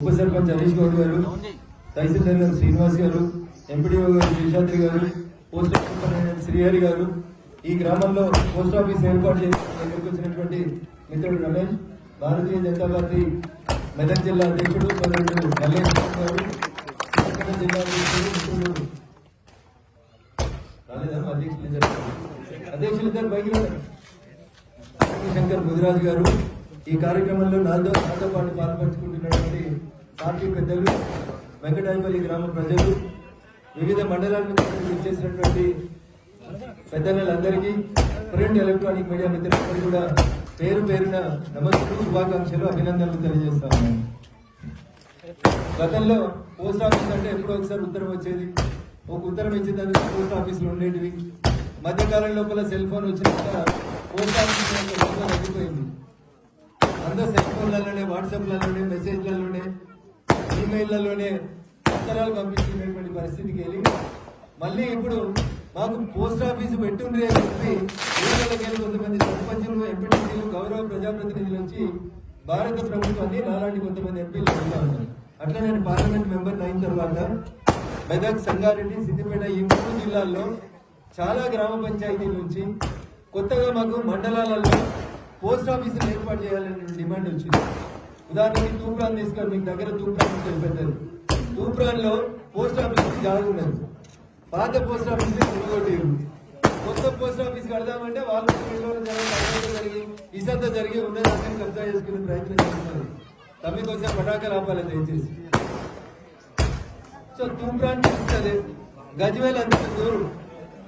ఉప సర్పంచ్ హరీష్ గౌడ్ గారు తహసీల్దార్ గారు శ్రీనివాస్ గారు ఎంపీడీఓ గారు శేషాద్రి గారు పోస్ట్ ఆఫీస్ శ్రీహరి గారు ఈ గ్రామంలో పోస్ట్ ఆఫీస్ ఏర్పాటు చేసి దగ్గరికి వచ్చినటువంటి మిత్రుడు రమేష్ భారతీయ జనతా పార్టీ మెదక్ జిల్లా అధ్యక్షుడు సోదరుడు మల్లేష్ గారు జిల్లా అధ్యక్షుడు రాలేదా? అధ్యక్షులు ఇద్దరు అధ్యక్షులు ఇద్దరు బయటికి శంకర్ ముదిరాజు గారు ఈ కార్యక్రమంలో నాతో నాతో పాటు పాల్పంచుకుంటున్నటువంటి పార్టీ పెద్దలు వెంకటాయపల్లి గ్రామ ప్రజలు వివిధ మండలాల నుంచి చేసినటువంటి పెద్దలందరికీ ప్రింట్ ఎలక్ట్రానిక్ మీడియా మిత్రులందరూ కూడా పేరు పేరున నమస్కారం శుభాకాంక్షలు అభినందనలు తెలియజేస్తాను గతంలో పోస్ట్ ఆఫీస్ అంటే ఎప్పుడో ఒకసారి ఉత్తరం వచ్చేది. ఒక ఉత్తరం ఇచ్చేందుకు పోస్ట్ ఆఫీసులు ఉండేటివి. మధ్యకాలం లోపల సెల్ ఫోన్ వచ్చినాక పోస్ట్ ఆఫీస్ తగ్గిపోయింది అందరూ సెల్ ఫోన్లలోనే వాట్సాప్లలోనే మెసేజ్లలోనే ఈమెయిల్లలోనే ఉత్తరాలు పంపించేటువంటి పరిస్థితికి వెళ్ళి మళ్ళీ ఇప్పుడు మాకు పోస్ట్ ఆఫీస్ పెట్టుండ్రి అని చెప్పి ఊళ్ళకి కొంతమంది సర్పంచులు ఎంపీటీసీలు గౌరవ ప్రజాప్రతినిధులు వచ్చి భారత ప్రభుత్వాన్ని నాలాంటి కొంతమంది ఎంపీలు అడుగుతా ఉన్నారు. అట్లా నేను పార్లమెంట్ మెంబర్ అయిన తర్వాత మెదక్ సంగారెడ్డి సిద్దిపేట ఈ మూడు జిల్లాల్లో చాలా గ్రామ పంచాయతీల నుంచి కొత్తగా మాకు మండలాలలో పోస్ట్ ఆఫీసులు ఏర్పాటు చేయాలనే డిమాండ్ వచ్చింది. ఉదాహరణకి తూప్రాన్ తీసుకొని మీకు దగ్గర తూప్రాన్ ఉంటుంది పెద్దది తూప్రాన్లో పోస్ట్ ఆఫీస్ జాగా పాత పోస్ట్ ఆఫీస్ కొనుగోటి కొత్త పోస్ట్ ఆఫీస్ కడదామంటే వాళ్ళు జరిగి ఇసంత జరిగి ఉన్నదాన్ని కబ్జా చేసుకునే ప్రయత్నం చేస్తున్నారు. తమ్మి కొంచెం పటాకాలు ఆపాలి దయచేసి. సో తూప్రాన్ చూస్తుంది గజ్వేల్ అంత దూరం.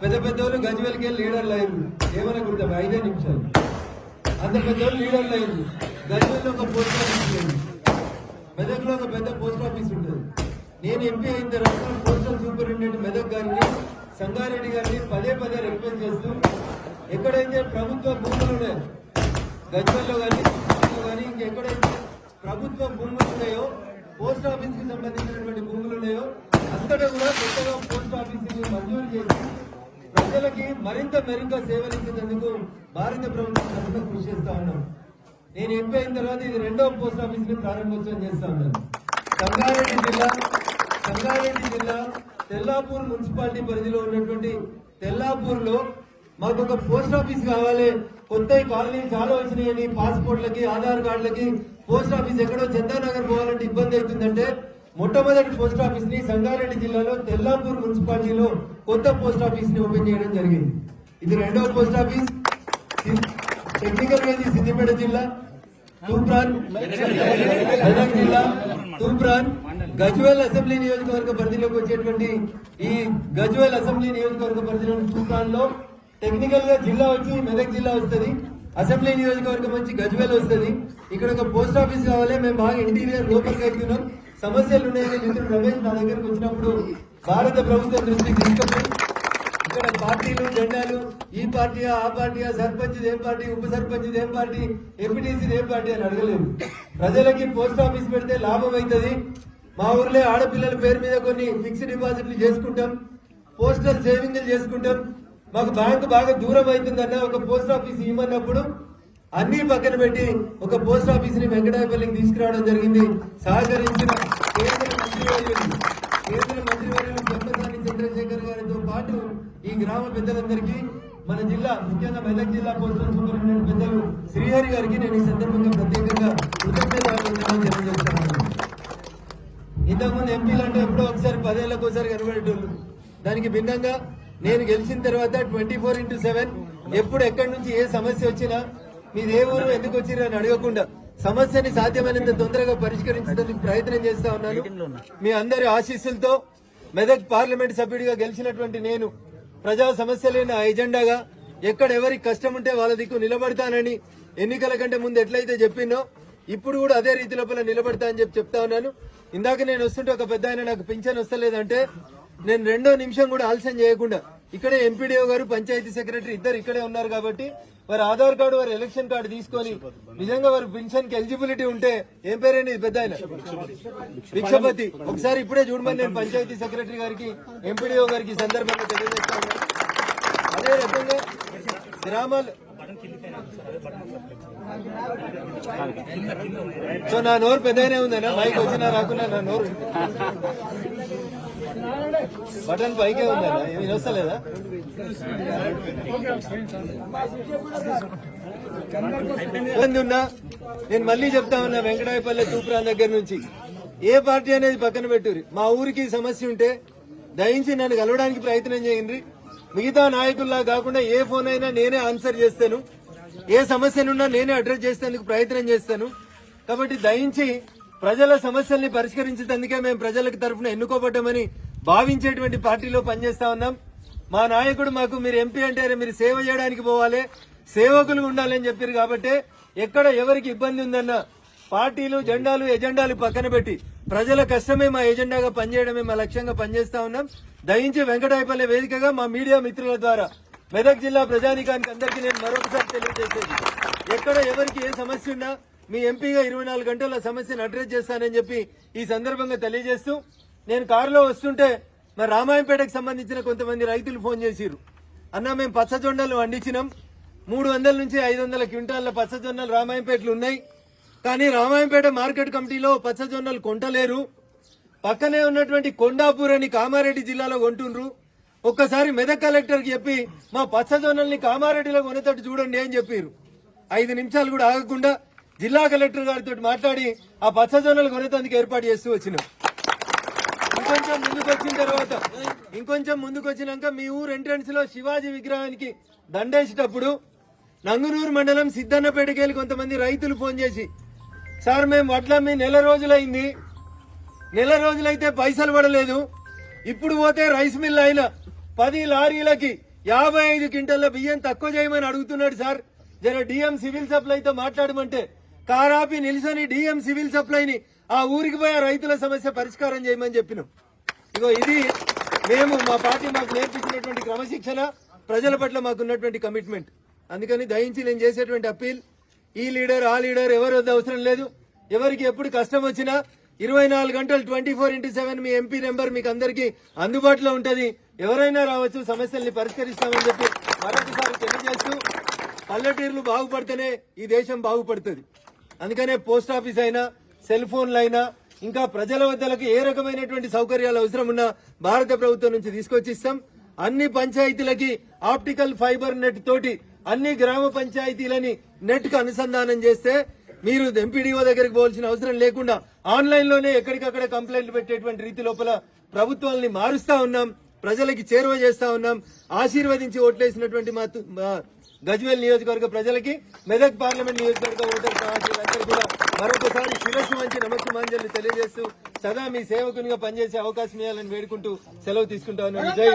పెద్ద పెద్దోళ్ళు గజ్వేల్కి వెళ్ళి లీడర్లు అయింది ఏమనుకుంటాం ఐదే నిమిషాలు. అంత పెద్ద లీడర్ అయ్యారు గజ్వేల్లో ఒక పోస్ట్ ఆఫీస్ లేదు. మెదక్లో ఒక పెద్ద పోస్ట్ ఆఫీస్ ఉంటుంది నేను ఎంపీ అయిన తర్వాత పోస్టల్ సూపరింటెండెంట్ మెదక్ గారిని సంగారెడ్డి గారిని పదే పదే రిక్వెస్ట్ చేస్తూ ఎక్కడైతే ప్రభుత్వ భూములు ఉన్నాయో గజ్వేల్లో కానీ కానీ ఇంకెక్కడైతే ప్రభుత్వ భూములు ఉన్నాయో పోస్ట్ ఆఫీస్కి సంబంధించినటువంటి భూములు ఉన్నాయో అంతటా కూడా కొత్తగా ప్రజలకి మరింత మెరుగ్గా సేవలించేందుకు భారత ప్రభుత్వం కృషి చేస్తా ఉన్నాం. నేను ఎంపీ అయిన తర్వాత ఇది రెండవ పోస్ట్ ఆఫీస్ని ప్రారంభోత్సవం చేస్తా ఉన్నాను. సంగారెడ్డి జిల్లా సంగారెడ్డి జిల్లా తెల్లాపూర్ మున్సిపాలిటీ పరిధిలో ఉన్నటువంటి తెల్లాపూర్లో మాకు ఒక పోస్ట్ ఆఫీస్ కావాలి. కొత్త కాలనీ చాలా వచ్చినాయని పాస్పోర్ట్లకి ఆధార్ కార్డులకి పోస్ట్ ఆఫీస్ ఎక్కడో చందానగర్ పోవాలంటే ఇబ్బంది అవుతుందంటే మొట్టమొదటి పోస్ట్ ఆఫీస్ని సంగారెడ్డి జిల్లాలో తెల్లాపూర్ మున్సిపాలిటీలో కొత్త పోస్ట్ ఆఫీస్ని ఓపెన్ చేయడం జరిగింది. ఇది రెండవ పోస్ట్ ఆఫీస్. టెక్నికల్గా ఇది సిద్దిపేట జిల్లా తూప్రాన్ మెదక్ జిల్లా తూప్రాన్. గజ్వేల్ అసెంబ్లీ నియోజకవర్గ పరిధిలోకి వచ్చేటువంటి ఈ గజ్వేల్ అసెంబ్లీ నియోజకవర్గ పరిధిలోని తూప్రాన్లో టెక్నికల్గా జిల్లా వచ్చి మెదక్ జిల్లా వస్తుంది. అసెంబ్లీ నియోజకవర్గం వచ్చి గజ్వేల్ వస్తుంది. ఇక్కడ ఒక పోస్ట్ ఆఫీస్ కావాలి. మేము బాగా ఇంటీరియర్ లోపలికి వెళ్తున్నాం. సమస్యలు ఉన్నాయని మిత్రుడు రమేష్ నా దగ్గరకు వచ్చినప్పుడు భారత ప్రభుత్వం దృష్టికి తీసుకుపోయి ఇక్కడ పార్టీలు జెండాలు ఈ పార్టీ ఆ పార్టీయా సర్పంచ్ ఏం పార్టీ ఉప సర్పంచ్ ఏం పార్టీ ఎంపీటీసీ ఏం పార్టీ అని అడగలేదు. ప్రజలకి పోస్ట్ ఆఫీస్ పెడితే లాభం అవుతుంది. మా ఊర్లో ఆడపిల్లల పేరు మీద కొన్ని ఫిక్స్డ్ డిపాజిట్లు చేసుకుంటాం. పోస్టల్ సేవింగ్లు చేసుకుంటాం. మాకు బ్యాంకు బాగా దూరం అవుతుందన్న ఒక పోస్ట్ ఆఫీస్ ఇవ్వన్నప్పుడు అన్ని పక్కన పెట్టి ఒక పోస్ట్ ఆఫీస్ని వెంకటాపల్లికి తీసుకురావడం జరిగింది. సహకరించిన కేంద్ర మంత్రివర్యులు కేంద్ర మంత్రివర్యులు చంద్రశేఖర్ గారితో పాటు ఈ గ్రామ పెద్దలందరికీ మన జిల్లా ముఖ్యంగా మెదక్ జిల్లా పోస్టల్ సూపరింటెండెంట్ పెద్దలు శ్రీహరి గారికి నేను ఈ సందర్భంగా ప్రత్యేకంగా కృతజ్ఞతలు తెలియజేస్తున్నాను ఇంతకుముందు ఎంపీలు అంటే ఎప్పుడో ఒకసారి పదేళ్ళకు ఒకసారి కనబడేటోళ్ళు దానికి భిన్నంగా నేను గెలిచిన తర్వాత ట్వంటీ ఫోర్ ఇంటూ సెవెన్ ఎప్పుడు ఎక్కడి నుంచి ఏ సమస్య వచ్చినా మీరు ఏ ఊరు ఎందుకు వచ్చిర్రు అని అడగకుండా సమస్యని సాధ్యమైనంత తొందరగా పరిష్కరించేందుకు ప్రయత్నం చేస్తా ఉన్నాను. మీ అందరి ఆశీస్సులతో మెదక్ పార్లమెంట్ సభ్యుడిగా గెలిచినటువంటి నేను ప్రజా సమస్యలే నా ఎజెండాగా ఎక్కడ ఎవరికి కష్టం ఉంటే వాళ్ళ దిక్కు నిలబడతానని ఎన్నికల కంటే ముందు ఎట్లయితే చెప్పినో ఇప్పుడు కూడా అదే రీతి లోపల నిలబడతా అని చెప్పి చెప్తా ఉన్నాను. ఇందాక నేను వస్తుంటే ఒక పెద్ద ఆయన నాకు పింఛన్ వస్తలేదంటే నేను రెండో నిమిషం కూడా ఆలస్యం చేయకుండా ఇక్కడే ఎంపీడీఓ గారు పంచాయతీ సెక్రటరీ ఇద్దరు ఇక్కడే ఉన్నారు కాబట్టి వారి ఆధార్ కార్డు వారి ఎలక్షన్ కార్డు తీసుకొని నిజంగా వారి పెన్షన్కి ఎలిజిబిలిటీ ఉంటే ఏం పేరండి పెద్ద ఆయన? భిక్షపతి. ఒకసారి ఇప్పుడే చూడమని నేను పంచాయతీ సెక్రటరీ గారికి ఎంపీడీఓ గారికి సందర్భంగా తెలియజేస్తాను. అదే రకంగా గ్రామాలు సో నా నోరు పెద్దనే ఉందన్నా? మైక్ వచ్చినా రాకున్నా నా నోరు బటన్ పైకే ఉందా? ఏమి వస్తలేదా ఇబ్బంది ఉన్నా? నేను మళ్ళీ చెప్తా ఉన్నా వెంకటాయపల్లె తూప్రాన్ దగ్గర నుంచి. ఏ పార్టీ అనేది పక్కన పెట్టుర్రి? మా ఊరికి సమస్య ఉంటే దయించి నన్ను కలవడానికి ప్రయత్నం చేయండి. మిగతా నాయకుల్లా కాకుండా ఏ ఫోన్ అయినా నేనే ఆన్సర్ చేస్తాను. ఏ సమస్యనున్నా నేనే అడ్రస్ చేసేందుకు ప్రయత్నం చేస్తాను. కాబట్టి దయించి ప్రజల సమస్యల్ని పరిష్కరించేందుకే మేము ప్రజలకు తరఫున ఎన్నుకోబడ్డామని భావించేటువంటి పార్టీలో పనిచేస్తా ఉన్నాం. మా నాయకుడు మాకు మీరు ఎంపీ అంటే మీరు సేవ చేయడానికి పోవాలి. సేవకులు ఉండాలని చెప్పారు కాబట్టి ఎక్కడ ఎవరికి ఇబ్బంది ఉందన్న పార్టీలు జెండాలు ఎజెండాలు పక్కన పెట్టి ప్రజల కష్టమే మా ఎజెండాగా పనిచేయడమే మా లక్ష్యంగా పనిచేస్తా ఉన్నాం. దయించి వెంకటాయపల్లి వేదికగా మా మీడియా మిత్రుల ద్వారా మెదక్ జిల్లా ప్రజానికానికి అందరికీ నేను మరొకసారి తెలియజేసేది. ఎక్కడ ఎవరికి ఏ సమస్య ఉన్నా మీ ఎంపీగా ఇరవై నాలుగు గంటల సమస్యను అడ్రస్ చేస్తానని చెప్పి ఈ సందర్భంగా తెలియజేస్తూ నేను కారులో వస్తుంటే మరి రామాయంపేటకు సంబంధించిన కొంతమంది రైతులు ఫోన్ చేసిరు అన్న మేము పచ్చజొండలు వండించినాం. మూడు వందల నుంచి ఐదు వందల క్వింటాల పచ్చజొన్నలు రామాయంపేటలు ఉన్నాయి. కానీ రామాయంపేట మార్కెట్ కమిటీలో పచ్చజొన్నలు కొంటలేరు. పక్కనే ఉన్నటువంటి కొండాపూర్ అని కామారెడ్డి జిల్లాలో కొంటుండ్రు. ఒక్కసారి మెదక్ కలెక్టర్కి చెప్పి మా పచ్చజొన్నల్ని కామారెడ్డిలో కొనేటట్టు చూడండి అని చెప్పారు ఐదు నిమిషాలు కూడా ఆగకుండా జిల్లా కలెక్టర్ గారితో మాట్లాడి ఆ పచ్చజొన్నలు కొనేటందుకు ఏర్పాటు చేస్తూ వచ్చినాం. ఇంకొంచెం ముందుకు వచ్చిన తర్వాత ఇంకొంచెం ముందుకు వచ్చినాక మీ ఊరు ఎంట్రన్స్లో శివాజీ విగ్రహానికి దండేసేటప్పుడు నంగునూరు మండలం సిద్ధన్నపేటకెళ్ళి కొంతమంది రైతులు ఫోన్ చేసి సార్ మేము వడ్ల మీ నెల రోజులైంది. నెల రోజులైతే పైసలు పడలేదు. ఇప్పుడు పోతే రైస్ మిల్ అయిన పది లారీలకి యాభై ఐదు క్వింటల్ల బియ్యం తక్కువ చేయమని అడుగుతున్నాడు సార్. జర డిఎం సివిల్ సప్లైతో మాట్లాడమంటే కారాపి నిలిసని డిఎం సివిల్ సప్లైని ఆ ఊరికి పోయి రైతుల సమస్య పరిష్కారం చేయమని చెప్పినాం. ఇగో ఇది మేము మా పార్టీ మాకు నేర్పించినటువంటి క్రమశిక్షణ ప్రజల పట్ల మాకున్నటువంటి కమిట్మెంట్ అందుకని దయించి నేను చేసేటువంటి అప్పీల్ ఈ లీడర్ ఆ లీడర్ ఎవరు వద్ద అవసరం లేదు. ఎవరికి ఎప్పుడు కష్టం వచ్చినా ఇరవై నాలుగు గంటలు ట్వంటీ ఫోర్ ఇంటూ సెవెన్ మీ ఎంపీ నెంబర్ మీకు అందరికీ అందుబాటులో ఉంటుంది. ఎవరైనా రావచ్చు సమస్యల్ని పరిష్కరిస్తామని చెప్పి మరొకసారి తెలియజేస్తూ పల్లెటూర్లు బాగుపడితేనే ఈ దేశం బాగుపడుతుంది. అందుకనే పోస్ట్ ఆఫీస్ అయినా సెల్ ఫోన్లు అయినా ఇంకా ప్రజల వద్దలకు ఏ రకమైనటువంటి సౌకర్యాలు అవసరం ఉన్నా భారత ప్రభుత్వం నుంచి తీసుకొచ్చి ఇస్తాం అన్ని పంచాయతీలకి ఆప్టికల్ ఫైబర్ నెట్ తోటి అన్ని గ్రామ పంచాయతీలని నెట్కు అనుసంధానం చేస్తే మీరు ఎంపీడీఓ దగ్గరికి పోవాల్సిన అవసరం లేకుండా ఆన్లైన్లోనే ఎక్కడికక్కడ కంప్లైంట్లు పెట్టేటువంటి రీతి లోపల ప్రభుత్వాలని మారుస్తా ఉన్నాం ప్రజలకి చేరువ చేస్తా ఉన్నాం. ఆశీర్వదించి ఓట్లేసినటువంటి మా గజ్వేల్ నియోజకవర్గ ప్రజలకి మెదక్ పార్లమెంట్ నియోజకవర్గ ఓటర్ కూడా మరొకసారి శిరస్సు మంచి నమస్సుమాంజలి తెలియజేస్తూ సదా మీ సేవకునిగా పనిచేసే అవకాశం ఇవ్వాలని వేడుకుంటూ సెలవు తీసుకుంటా ఉన్నాను. జై